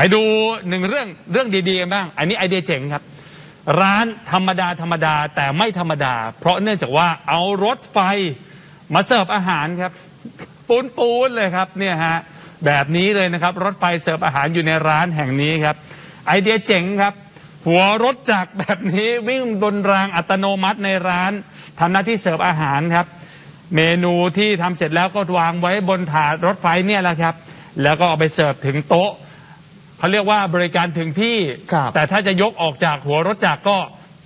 ไปดูหนึ่งเรื่องเรื่องดีๆกันบ้าง อันนี้ไอเดียเจ๋งครับ ร้านธรรมดาธรรมดาแต่ไม่ธรรมดา เพราะเนื่องจากว่าเอารถไฟมาเสิร์ฟอาหารครับปูนปูนๆเลยครับเนี่ยฮะแบบนี้เลยนะครับ รถไฟเสิร์ฟอาหารอยู่ในร้านแห่งนี้ครับ ไอเดียเจ๋งครับ หัวรถจักรแบบนี้วิ่งบนรางอัตโนมัติในร้านทำหน้าที่เสิร์ฟอาหารครับ เมนูที่ทำเสร็จแล้วก็วางไว้บนถาดรถไฟเนี่ยแหละครับ แล้วก็เอาไปเสิร์ฟถึงโต๊ะ เขาเรียกว่าบริการถึงที่ ครับ แต่ถ้าจะยกออกจากหัวรถจักรก็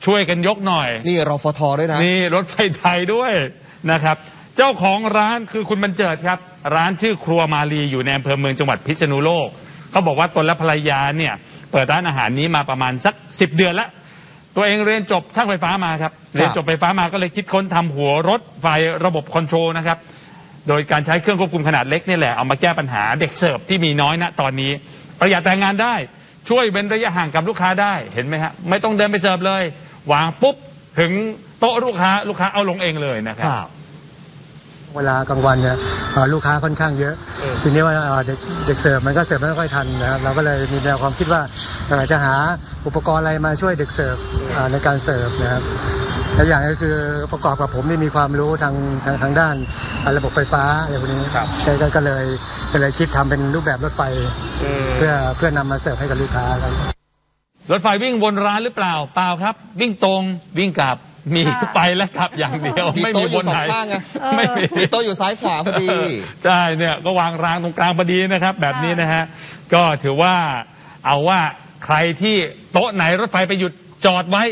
ช่วยกันยกหน่อย นี่รอฟทด้วยนะ นี่รถไฟไทยด้วยนะครับ เจ้าของร้านคือคุณบรรเจิดครับ ร้านชื่อครัวมาลีอยู่ในอำเภอเมืองจังหวัดพิษณุโลกเขาบอกว่าตนและภรรยาเนี่ยเปิดร้านอาหารนี้มาประมาณสักสิบเดือนแล้วตัวเองเรียนจบช่างไฟฟ้ามาครับ เรียนจบไฟฟ้ามาก็เลยคิดค้นทำหัวรถไฟระบบคอนโทรลนะครับ โดยการใช้เครื่องควบคุมขนาดเล็กนี่แหละเอามาแก้ปัญหาเด็กเสิร์ฟที่มีน้อยณตอนนี้ ประหยัดแรงงานได้ ช่วยเว้นระยะห่างกับลูกค้าได้เห็นไหมฮะไม่ต้องเดินไปเสิร์ฟเลย วางปุ๊บถึงโต๊ะลูกค้าลูกค้าเอาลงเองเลยนะครับครับเวลากลางวันเนี่ยเอ่อลูกค้าค่อนข้างเยอะทีนี้ว่าเอ่อเด็กเด็กเสิร์ฟมันก็เสิร์ฟไม่ค่อยทันนะครับเราก็เลยมีแนวความคิดว่าเอ่อจะหาอุปกรณ์อะไรมาช่วยเด็กเสิร์ฟเอ่อในการเสิร์ฟนะครับ และอย่างก็คือประกอบกับผมนี่มีความรู้ทางทางทางด้านเอ่อระบบไฟฟ้าอะไรพวกนี้ครับก็ก็ก็เลยก็เลยคิดทำเป็นรูปแบบรถไฟ เพื่อเพื่อนำมาเสิร์ฟให้กับลูกค้าครับรถไฟวิ่งวนร้านหรือเปล่าเปล่าครับ วิ่งตรงวิ่งกลับมีไปและกลับอย่างเดียวมีไม่โต๊ะมีอยู่วนสอไหนงข้างไงไม่มีมีโต๊ะอยู่ซ้ายขวาพอดีใช่เนี่ยก็วางรางตรงกลางพอดีนะครับ แบบนี้นะฮะก็ถือว่าเอาว่าใครที่โต๊ะไหนรถไฟไปหยุดจอดไว้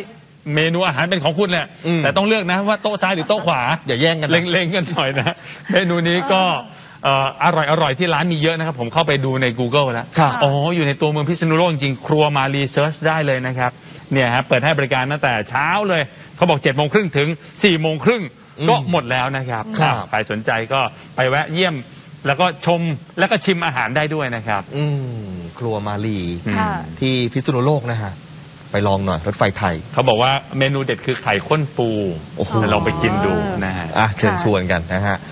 เมนูอาหารเป็นของคุณแหละอืม แต่ต้องเลือกนะว่าโต๊ะซ้ายหรือโต๊ะขวา อย่าแย่งกันนะ เล็งๆกันหน่อยนะ เมนูนี้ก็เอ่ออร่อยอร่อยที่ร้านมีเยอะนะครับ ผมเข้าไปดูใน Google แล้วครับ อ๋ออยู่ในตัวเมืองพิษณุโลกจริงๆครัวมารีเซิร์ชได้เลยนะครับเนี่ยฮะเปิดให้บริการตั้งแต่เช้าเลย เขาบอก7จ็ดโมงครึ่งถึง4ี่โมงครึ่งก็หมดแล้วนะครับครับ ใครสนใจก็ไปแวะเยี่ยมแล้วก็ชมแล้วก็ชิมอาหารได้ด้วยนะครับ อืมครัวมาลีค่ะ ที่พิษณุโลกนะฮะ ไปลองหน่อยรถไฟไทย เขาบอกว่าเมนูเด็ดคือไข่ข้นปูโอ้โหลองไปกินดูนะฮะ อะเชิญชวนกันนะฮะ